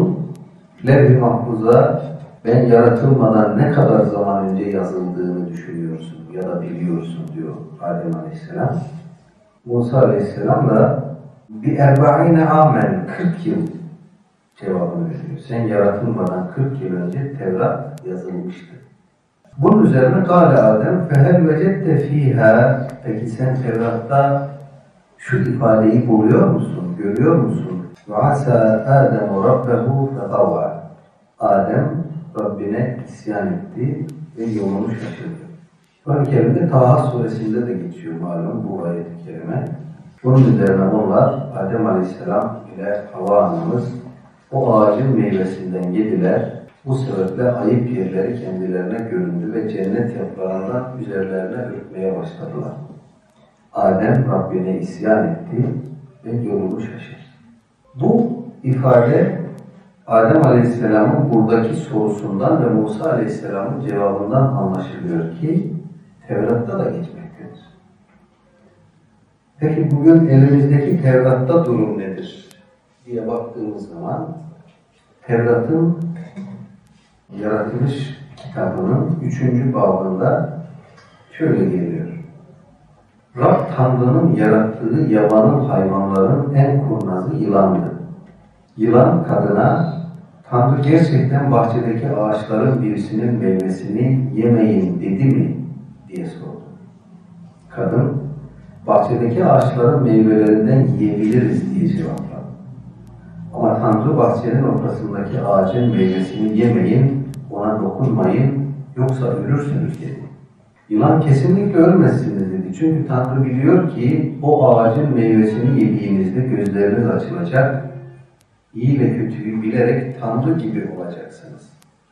bunun levh-i mahfuza ben yaratılmadan ne kadar zaman önce yazıldığını düşünüyorsun ya da biliyorsun diyor Adem Aleyhisselam. Musa Aleyhisselam da bir erba'ine amen 40 yıl cevabını veriyor. Sen yaratılmadan 40 yıl önce Tevrat yazılmıştı. Bunun üzerine Kale Adem fehel vecette fiha Peki sen Tevrat'ta şu ifadeyi buluyor musun? Görüyor musun? Asa Adem rabbehu fegavva Adem Rabbine isyan etti ve yolunu şaşırdı. Kur'an-ı Kerim'de Taha suresinde de geçiyor malum bu ayet-i kerime. Bunun üzerine onlar Adem Aleyhisselam ile Hava anamız o ağacın meyvesinden yediler. Bu sebeple ayıp yerleri kendilerine göründü ve cennet yaprağından üzerlerine örtmeye başladılar. Adem Rabbine isyan etti ve yolunu şaşırdı. İfade Adem Aleyhisselam'ın buradaki sorusundan ve Musa Aleyhisselam'ın cevabından anlaşılıyor ki Tevrat'ta da geçmektedir. Peki bugün elimizdeki Tevrat'ta durum nedir diye baktığımız zaman Tevrat'ın yaratılış kitabının üçüncü babında şöyle geliyor. Rab Tanrı'nın yarattığı yabanıl hayvanların en kurnazı yılandı. Yılan kadına Tanrı gerçekten bahçedeki ağaçların birisinin meyvesini yemeyin dedi mi diye sordu. Kadın bahçedeki ağaçların meyvelerinden yiyebiliriz diye cevapladı. Ama Tanrı bahçenin ortasındaki ağacın meyvesini yemeyin, ona dokunmayın yoksa ölürsünüz dedi. Yılan kesinlikle ölmezsiniz dedi. Çünkü Tanrı biliyor ki o ağacın meyvesini yediğinizde gözleriniz açılacak, iyi ve kötüyü bilerek Tanrı gibi olacaksınız.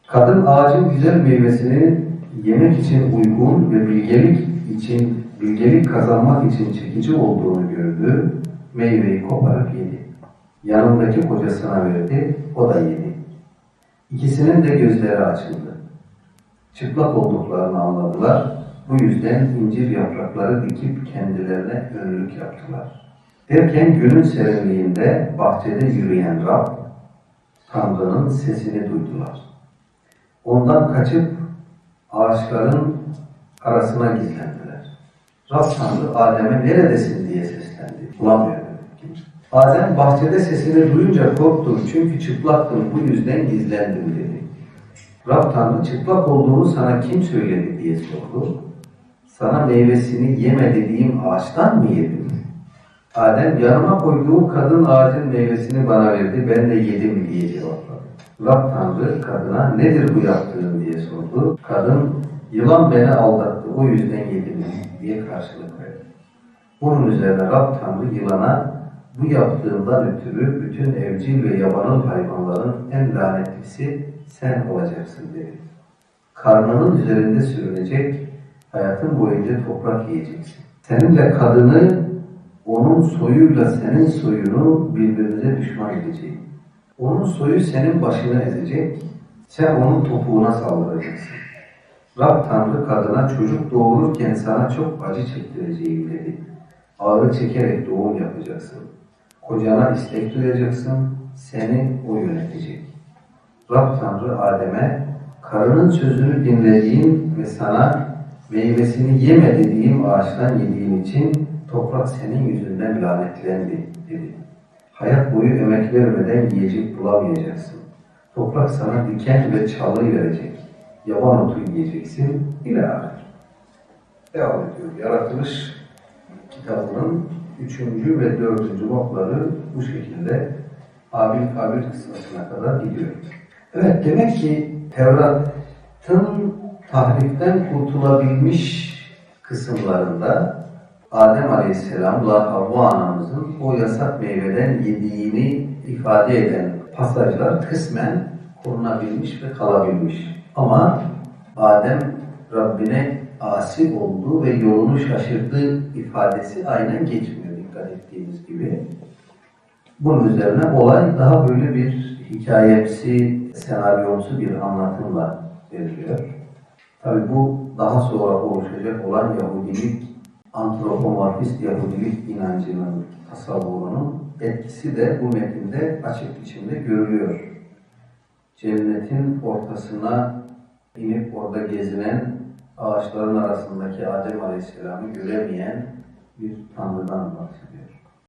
Kadın ağacın güzel meyvesini yemek için uygun ve bilgelik için, bilgelik kazanmak için çekici olduğunu gördü, meyveyi koparıp yedi. Yanındaki kocasına verdi, o da yedi. İkisinin de gözleri açıldı. Çıplak olduklarını anladılar. Bu yüzden incir yaprakları dikip kendilerine önlük yaptılar. Derken günün serinliğinde bahçede yürüyen Rab, Tanrı'nın sesini duydular. Ondan kaçıp ağaçların arasına gizlendiler. Rab Tanrı Adem'e neredesin diye seslendi. Bulamıyor. Adem bahçede sesini duyunca korktum çünkü çıplaktım bu yüzden gizlendim dedi. Rab Tanrı çıplak olduğunu sana kim söyledi diye sordu. Sana meyvesini yeme dediğim ağaçtan mı yedin? Adem yanıma koyduğum kadın ağacın meyvesini bana verdi ben de yedim diye cevapladı. Rab Tanrı kadına nedir bu yaptığın diye sordu. Kadın yılan beni aldattı o yüzden yedim diye karşılık verdi. Bunun üzerine Rab Tanrı yılana bu yaptığından ötürü bütün evcil ve yabanıl hayvanların en lanetlisi sen olacaksın dedi. Karnının üzerinde sürünecek, hayatın boyunca toprak yiyeceksin. Seninle kadını, onun soyuyla senin soyunu birbirinize düşman edeceğim. Onun soyu senin başını ezecek, sen onun topuğuna saldıracaksın. Rab Tanrı kadına çocuk doğururken sana çok acı çektireceğim dedi. Ağrı çekerek doğum yapacaksın. Kocana istek duyacaksın, seni o yönetecek. Rab Tanrı Adem'e, karının sözünü dinlediğin ve sana meyvesini yeme dediğim ağaçtan yediğin için toprak senin yüzünden lanetlendi dedi. Hayat boyu emek vermeden yiyecek bulamayacaksın. Toprak sana diken ve çalı verecek. Yaban otu yiyeceksin. İlahi. Devam ediyor. Yaratılış kitabının üçüncü ve dördüncü notları bu şekilde Abil Kabil kısmına kadar gidiyor. Evet demek ki Tevrat'ın tahriften kurtulabilmiş kısımlarında Adem Aleyhisselam'la Havva anamızın o yasak meyveden yediğini ifade eden pasajlar kısmen korunabilmiş ve kalabilmiş. Ama Adem Rabbine asi oldu ve yolunu şaşırdı ifadesi aynen geçmiyor dikkat ettiğimiz gibi. Bunun üzerine olay daha böyle bir hikayemsi, senaryomsu bir anlatımla veriliyor. Tabi bu daha sonra oluşacak olan Yahudilik, antropomorfist Yahudilik inancının tasavvurunun etkisi de bu metinde açık biçimde görülüyor. cennetin ortasına inip orada gezinen ağaçların arasındaki Adem Aleyhisselam'ı göremeyen bir Tanrı'dan bahsediyor.